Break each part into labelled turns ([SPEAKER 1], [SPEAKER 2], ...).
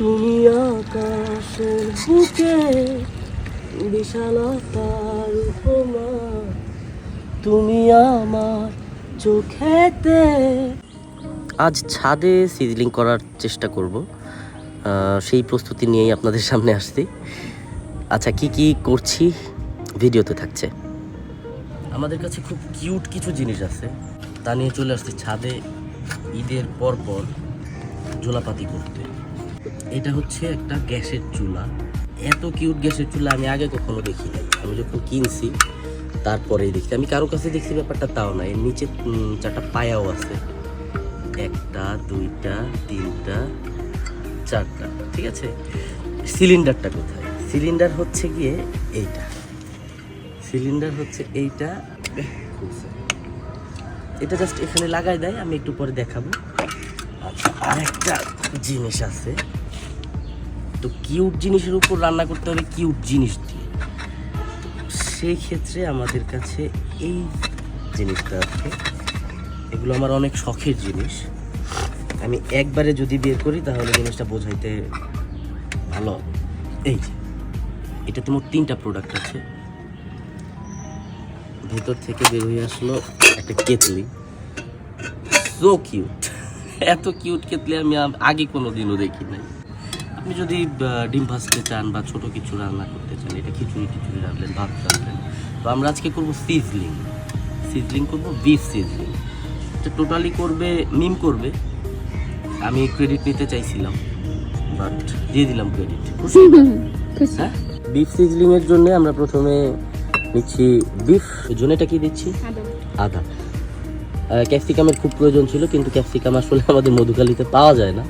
[SPEAKER 1] তুমি আকাশের বুকে বিশালতার উপমা। তুমি আমার চোখেতে। আজ ছাদে সিজলিং করার চেষ্টা করব। সেই প্রস্তুতি নিয়েই আপনাদের সামনে আসছি। আচ্ছা কি কি করছি? ভিডিওতে থাকছে। আমাদের কাছে খুব কিউট কিছু জিনিস আছে। তা নিয়ে চলে আসছি ছাদে ঈদের পর পর জোলাপাতি করতে। এটা হচ্ছে একটা গ্যাসের চুলা। এত কিউট গ্যাসের চুলা আমি আগে কখনো দেখি নাই আমি যখন কিনছি, তারপরেই দেখছি। আমি কারও কাছে দেখছি ব্যাপারটা তাও না। এর নিচে চারটা পায়াও আছে। একটা, দুইটা, তিনটা, চারটা। ঠিক আছে? সিলিন্ডারটা কোথায়? সিলিন্ডার হচ্ছে গিয়ে এইটা। সিলিন্ডার হচ্ছে এইটা। এটা জাস্ট এখানে লাগাই দেয়, আমি একটু পরে দেখাবো। আচ্ছা আরেকটা। জিনিস আছে। তো কিউট জিনিসের উপর রান্না করতে হবে কিউট জিনিস দিয়ে। সেই ক্ষেত্রে আমাদের কাছে এই জিনিসটা আছে। এগুলো আমার অনেক শখের জিনিস। আমি একবারে যদি বের করি, তাহলে জিনিসটা বোঝাইতে ভালো এই যে এটা তোমার তিনটা প্রোডাক্ট আছে। ভেতর থেকে বের হয়ে আসলো একটা কেতলি। সো কিউট এত কিউট কেতলি আমি আগে কোনো দিনও দেখি নাই। আপনি যদি ডিম ভাজতে চান বা ছোট কিছু রান্না করতে চান এটা খিচুড়ি টিচুড়ি রাখলেন ভাত রাখলেন তো আমরা আজকে করব সিজলিং সিজলিং করব বিফ সিজলিং এটা টোটালি করবে মিম করবে। আমি ক্রেডিট নিতে চাইছিলাম বাট দিয়ে দিলাম ক্রেডিট হ্যাঁ? বিফ সিজলিংয়ের জন্য আমরা প্রথমে নিচ্ছি বিফ জন্য এটা কি দিচ্ছি? আদা। ক্যাপসিকামের খুব প্রয়োজন ছিল কিন্তু ক্যাপসিকাম আসলে আমাদের মধুকালিতে পাওয়া যায় না।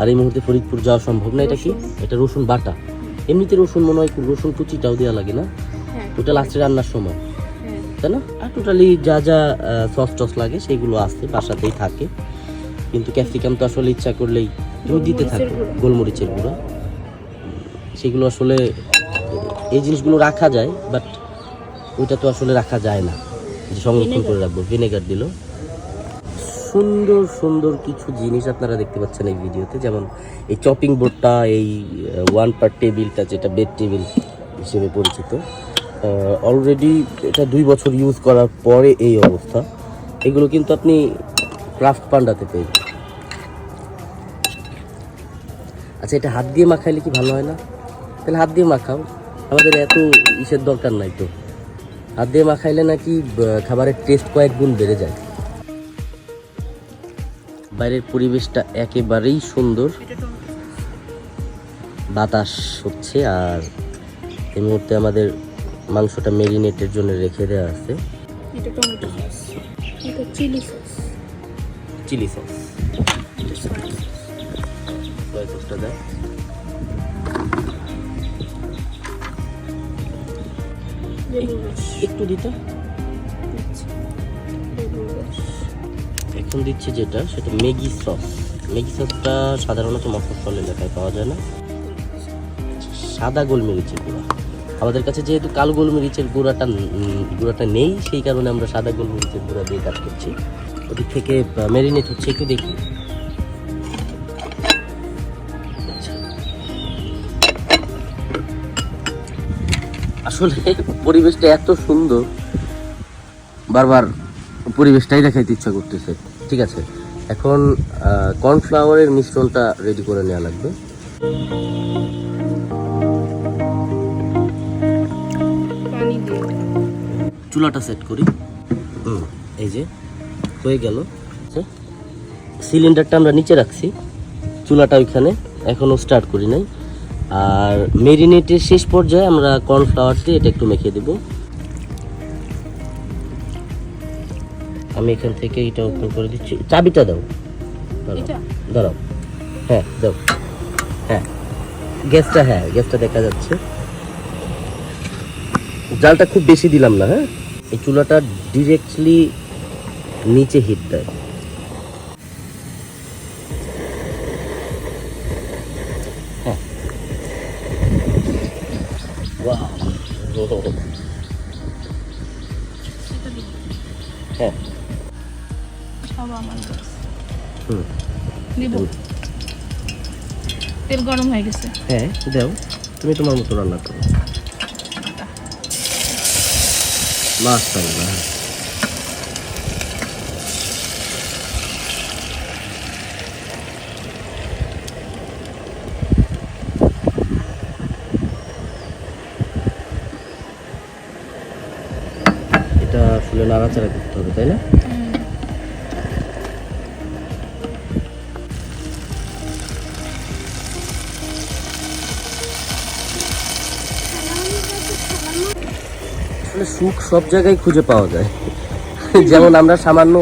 [SPEAKER 1] আর এই মুহূর্তে ফরিদপুর যাওয়া সম্ভব না এটা কি? এটা রসুন বাটা। এমনিতে রসুন মনে হয় রসুন কুচিটাও দেওয়া লাগে না?
[SPEAKER 2] হ্যাঁ।
[SPEAKER 1] ওটা লাস্টে রান্নার সময়।
[SPEAKER 2] হ্যাঁ।
[SPEAKER 1] তাই না? আর টোটালি যা যা সস টস লাগে সেগুলো আছে বাসাতেই থাকে। কিন্তু ক্যাপসিকাম তো আসলে ইচ্ছা করলেই তুমি দিতে থাকো
[SPEAKER 2] গোলমরিচের গুঁড়ো।
[SPEAKER 1] সেগুলো আসলে এই জিনিসগুলো রাখা যায় বাট ওইটা তো আসলে রাখা যায় না। যে সংরক্ষণ করে রাখব ভিনেগার দিল। সুন্দর সুন্দর কিছু জিনিস আপনারা দেখতে পাচ্ছেন এই ভিডিওতে। যেমন এই চপিং বোর্ডটা এই ওয়ান পার টেবিলটা যেটা বেড টেবিল হিসেবে পরিচিত। অলরেডি এটা দুই বছর ইউজ করার পরে এই অবস্থা। এগুলো কিন্তু আপনি ক্রাফট পান্ডাতে পেয়ে আচ্ছা এটা হাত দিয়ে মাখাইলে কি ভালো হয় না? তাহলে হাত দিয়ে মাখাও। আমাদের এত ইসের দরকার নাই তো। হাত দিয়ে মাখাইলে নাকি খাবারের টেস্ট কয়েক গুণ বেড়ে যায়। বাইরের পরিবেশটা একেবারেই সুন্দর। বাতাস হচ্ছে আর এই মুহূর্তে আমাদের মাংসটা মেরিনেটের জন্য রেখে দেওয়া আছে।
[SPEAKER 2] এটা টমেটো সস। এটা chilli sauce.
[SPEAKER 1] Chilli sauce.
[SPEAKER 2] Soy
[SPEAKER 1] সসটা দেয় একটু দিতে। এখন দিচ্ছি যেটা, সেটা ম্যাগি সস। ম্যাগি সসটা সাধারণত মফস্বল এলাকায় পাওয়া যায় না। সাদা গোলমরিচের গুঁড়া। আমাদের কাছে যেহেতু কালো গোলমরিচের গুঁড়াটা গুঁড়াটা নেই, সেই কারণে আমরা সাদা গোলমরিচের গুঁড়া দিয়ে কাজ করছি। ওদিক থেকে ম্যারিনেট হচ্ছে, একটু দেখি। আসলে পরিবেশটা এত সুন্দর, বারবার পরিবেশটাই দেখাইতে ইচ্ছা করতেছে। ঠিক আছে? এখন কর্নফ্লাওয়ারের মিশ্রণটা রেডি করে নেওয়া লাগবে। চুলাটা সেট করি। হুম, এই যে হয়ে গেল। সিলিন্ডারটা আমরা নিচে রাখছি। চুলাটা ওইখানে এখনও স্টার্ট করি নাই। আর মেরিনেটের শেষ পর্যায়ে আমরা কর্নফ্লাওয়ার দিয়ে এটা একটু মেখে দেব। আমি এখান থেকে এটা ওপেন করে দিচ্ছি। চাবিটা দাও। দাঁড়াও। হ্যাঁ দাও। হ্যাঁ। গ্যাসটা হ্যাঁ গ্যাসটা দেখা যাচ্ছে। জালটা খুব বেশি দিলাম না হ্যাঁ? এই চুলাটা ডিরেক্টলি নিচে হিট দেয়।
[SPEAKER 2] সব আমার দিব তেল গরম হয়ে গেছে।
[SPEAKER 1] হ্যাঁ দাও। তুমি তোমার মতো রান্না করো। মাশাআল্লাহ। এটা আসলে নাড়াচাড়া করতে হবে তাই না? সুখ সব জায়গায় খুঁজে পাওয়া যায়। যেমন আমরা সামান্য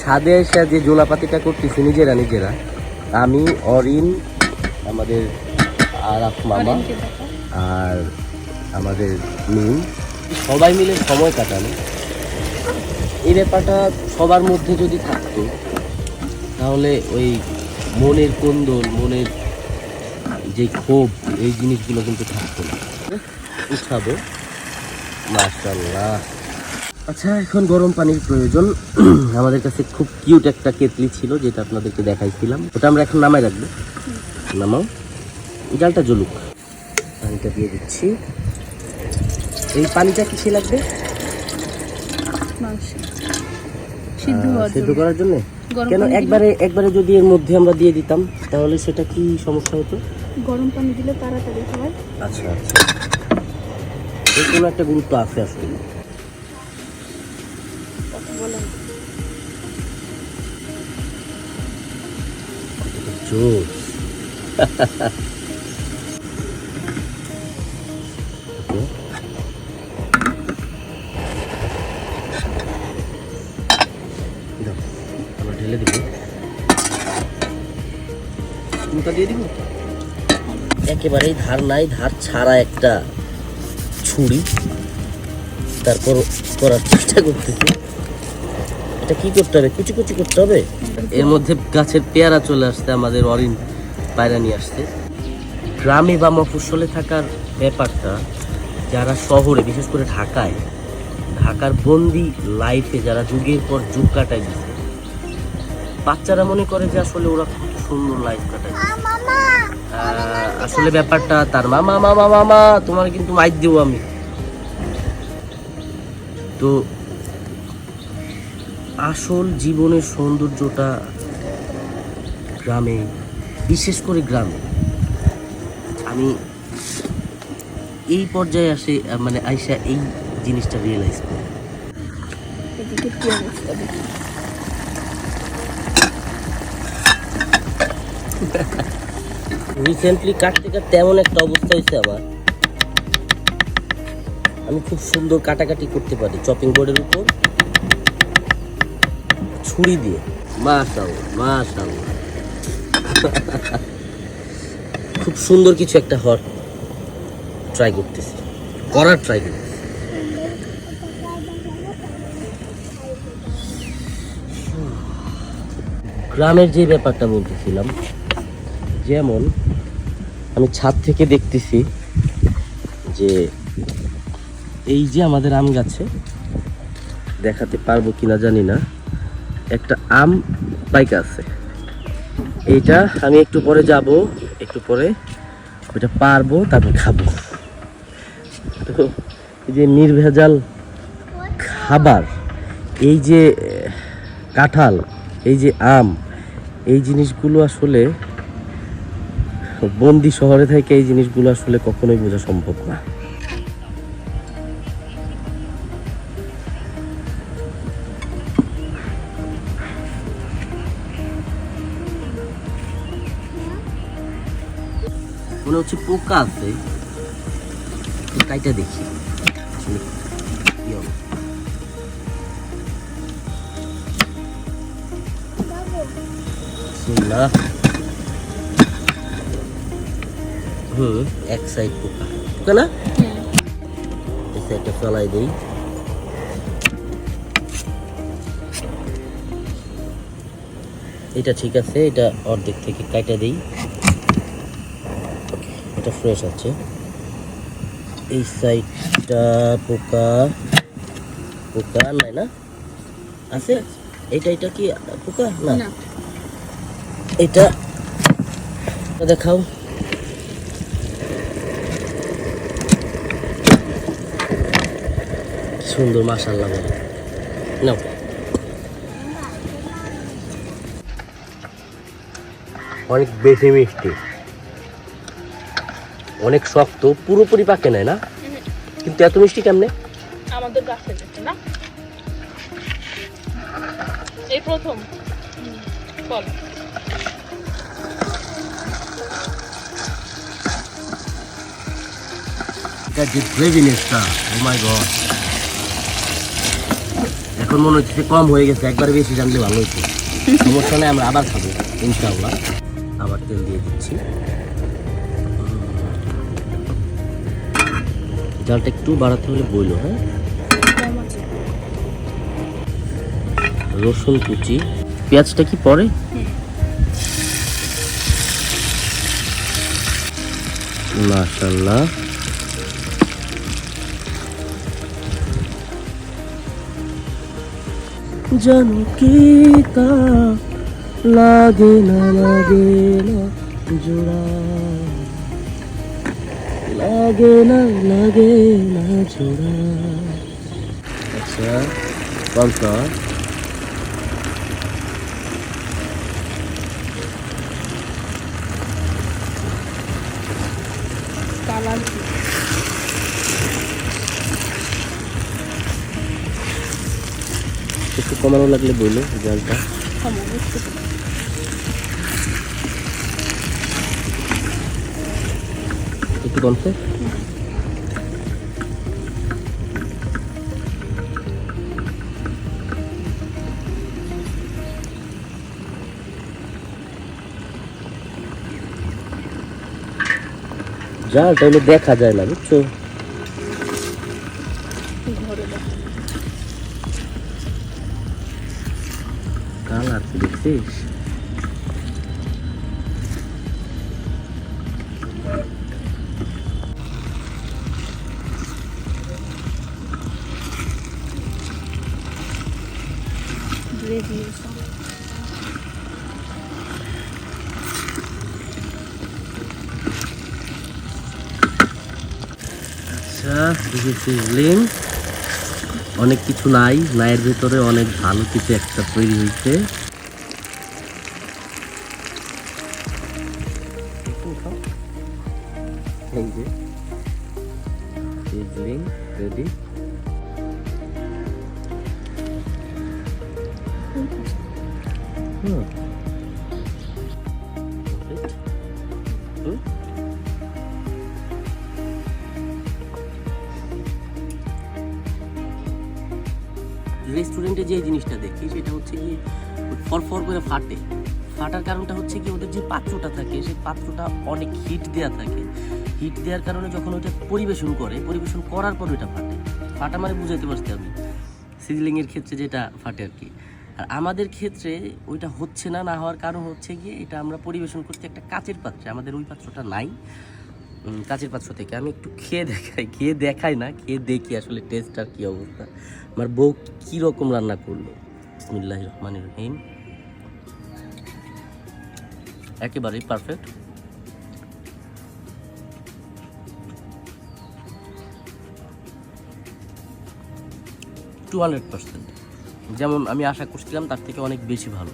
[SPEAKER 1] ছাদে এসে যে জোলাপাতিটা করতেছি নিজেরা নিজেরা। আমি অরিন আমাদের আরাফ মামা আর আমাদের মিম। সবাই মিলে সময় কাটানো। এই ব্যাপারটা সবার মধ্যে যদি থাকতো তাহলে ওই মনের কোন্দল মনের যে ক্ষোভ এই জিনিসগুলো কিন্তু থাকতো না। উঠাবো। মাশাল্লাহ আচ্ছা এখন গরম পানির প্রয়োজন। আমাদের কাছে খুব কিউট একটা কেতলি ছিল যেটা আপনাদেরকে দেখাইছিলাম। ওটা আমরা এখন নামাই রাখব। নামাও। জালটা জ্বলুক। পানিটা দিয়ে দিচ্ছি। এই পানিটা কিসে লাগবে?
[SPEAKER 2] সিদ্ধ
[SPEAKER 1] সেদ্ধ করার জন্য? কেন একবারে একবারে যদি এর মধ্যে আমরা দিয়ে দিতাম তাহলে সেটা কি সমস্যা হতো?
[SPEAKER 2] গরম পানি দিলে তাড়াতাড়ি হয়।
[SPEAKER 1] আচ্ছা আচ্ছা। এর কোনো একটা গুরুত্ব আছে আসলে একেবারেই ধার নাই ধার ছাড়া একটা। ছুরি। তারপর করার চেষ্টা করতেছি। এটা কি করতে হবে? কুচি কুচি করতে হবে? এর মধ্যে গাছের পেয়ারা চলে আসতে আমাদের অরিন পায়রা নিয়ে আসতে গ্রামে বা মফস্বলে থাকার ব্যাপারটা, যারা শহরে, বিশেষ করে ঢাকায়, ঢাকার বন্দি লাইফে যারা যুগের পর যুগ কাটায় দিচ্ছে, বাচ্চারা মনে করে যে আসলে ওরা সুন্দর লাইফ। আহ, আসলে ব্যাপারটা তার মামা মামা মামা তোমার কিন্তু মাইক দেবো আমি। তো আসল জীবনের সৌন্দর্যটা গ্রামে বিশেষ করে গ্রামে আমি এই পর্যায়ে আসে মানে আইসা এই জিনিসটা রিয়েলাইজ করি
[SPEAKER 2] এদিকে কি অবস্থা দেখি
[SPEAKER 1] রিসেন্টলি কাটতে কাটতে এমন একটা অবস্থা হয়েছে আমার। আমি খুব সুন্দর কাটাকাটি করতে পারি চপিং বোর্ডের উপর। ছুরি দিয়ে। মাশাল মাশাল খুব সুন্দর কিছু একটা হর ট্রাই করতেছি। করার ট্রাই করতেছি। গ্রামের যে ব্যাপারটা বলতেছিলাম যেমন আমি ছাদ থেকে দেখতেছি যে এই যে আমাদের আম গাছে দেখাতে পারব কিনা জানি না, একটা আম পাইকা আছে। এইটা আমি একটু পরে যাব, একটু পরে ওইটা পারব, তারপর খাব। তো এই যে নির্ভেজাল খাবার, এই যে কাঁঠাল, এই যে আম, এই জিনিসগুলো আসলে বন্দি শহরে থেকে এই জিনিসগুলো আসলে কখনোই বোঝা সম্ভব না। মনে হচ্ছে পোকা আছে। কাইটা দেখি। আসলে হুম এক সাইড পোকা। পোকা না? এই সাইডটা ফেলাই দেই। এটা ঠিক আছে এটা অর্ধেক থেকে কাটা দেই। এটা ফ্রেশ আছে। এই সাইডটা পোকা পোকা নাই না? আছে? এটা এটা কি পোকা? না। এটা দেখাও। সুন্দর মাশাল্লাহ বলো। নাও। অনেক বেশি মিষ্টি। অনেক শক্ত পুরোপুরি পাকে নেয় না? কিন্তু এত মিষ্টি কেমনে?
[SPEAKER 2] আমাদের গাছে না? এই প্রথম। ফল
[SPEAKER 1] এটা যে গ্রেভিনেসটা ও মাই গড এখন মনে হচ্ছে কম হয়ে গেছে, একবার বেশি জানলে ভালো হতো সমস্যা নেই, আমরা আবার খাব, ইনশাআল্লাহ। আবার তেল দিয়ে দিচ্ছি। জালটা একটু বাড়াতে হলে বইলো হ্যাঁ? রসুন কুচি। পেঁয়াজটা কি পরে? মাশাল্লাহ জানো কি তা লাগে না লাগে না জোড়া লাগে না লাগে না জোড়া আচ্ছা কোনটা একটু কমানো লাগলে বলল জালটা। একটু কমছে? জালটা হলে দেখা যায় না বুঝছ?
[SPEAKER 2] এসব।
[SPEAKER 1] আচ্ছা সিজলিং অনেক কিছু নাই নাইয়ের ভেতরে অনেক ভালো কিছু একটা তৈরি হয়েছে এই যে, সিজলিং, রেডি। হুম। রেস্টুরেন্টে যে জিনিসটা দেখি, সেটা হচ্ছে কি ফর ফর করে ফাটে। ফাটার কারণটা হচ্ছে কি, ওদের যে পাত্রটা থাকে, সেই পাত্রটা অনেক হিট দেওয়া থাকে। হিট দেওয়ার কারণে যখন ওইটা পরিবেশন করে, পরিবেশন করার পর ওইটা ফাটে। ফাটা মানে বুঝাইতে পারছি আমি। সিজলিংয়ের ক্ষেত্রে যেটা ফাটে আর কি। আর আমাদের ক্ষেত্রে ওইটা হচ্ছে না না হওয়ার কারণ হচ্ছে গিয়ে এটা আমরা পরিবেশন করছি একটা কাচের পাত্রে। আমাদের ওই পাত্রটা নাই। কাচের পাত্র থেকে। আমি একটু খেয়ে দেখাই খেয়ে দেখাই না, খেয়ে দেখি আসলে টেস্ট আর কি অবস্থা। আমার বউ কি রকম রান্না করল। বিসমিল্লাহ রহমান রহিম। একেবারেই পারফেক্ট টু হান্ড্রেড পার্সেন্ট যেমন আমি আশা করছিলাম তার থেকে অনেক বেশি ভালো।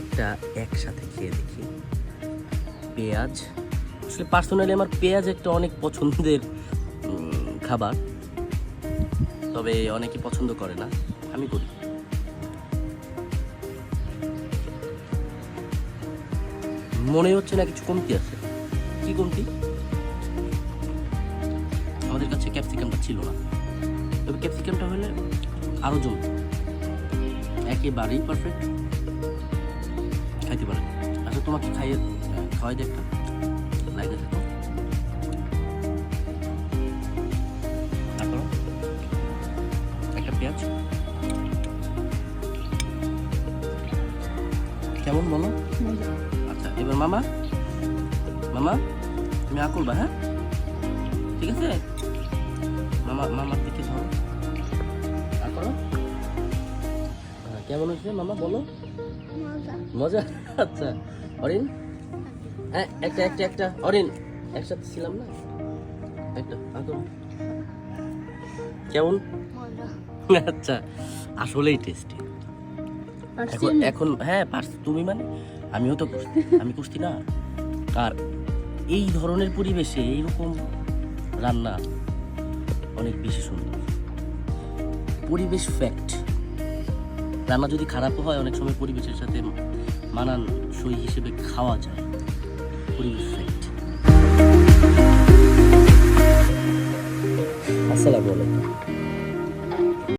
[SPEAKER 1] একটা একসাথে খেয়ে দেখি। পেঁয়াজ। আসলে পার্সোনালি আমার পেঁয়াজ একটা অনেক পছন্দের খাবার। তবে অনেকে পছন্দ করে না। আমি করি। মনে হচ্ছে না কিছু কমতি আছে। কি কমতি? আমাদের কাছে ক্যাপসিকামটা ছিল না। তবে ক্যাপসিকামটা হলে আরও জমত একেবারেই পারফেক্ট খাইতে পারেন। আচ্ছা তোমাকে খাইয়ে খাওয়াই দে একটা পেঁয়াজ। কেমন বলো? এবার মামা মামা তুমি আ করবা হ্যাঁ? ঠিক আছে? মামা মামার দিকে ধরো। আ করো। কেমন হয়েছে মামা বলো? মজা। আচ্ছা অরিন? হ্যাঁ একটা একটা একটা। অরিন একসাথে ছিলাম না? একটা আদর। কেমন? আচ্ছা আসলেই টেস্টি এখন এখন হ্যাঁ পারছি। তুমি মানে? আমিও তো কুস্তি আমি কুস্তি না। আর এই ধরনের পরিবেশে এইরকম রান্না অনেক বেশি সুন্দর। পরিবেশ ফ্যাক্ট রান্না যদি খারাপও হয়, অনেক সময় পরিবেশের সাথে মানান সই হিসেবে খাওয়া যায়। পরিবেশ ফ্যাক্ট আসসালামু আলাইকুম।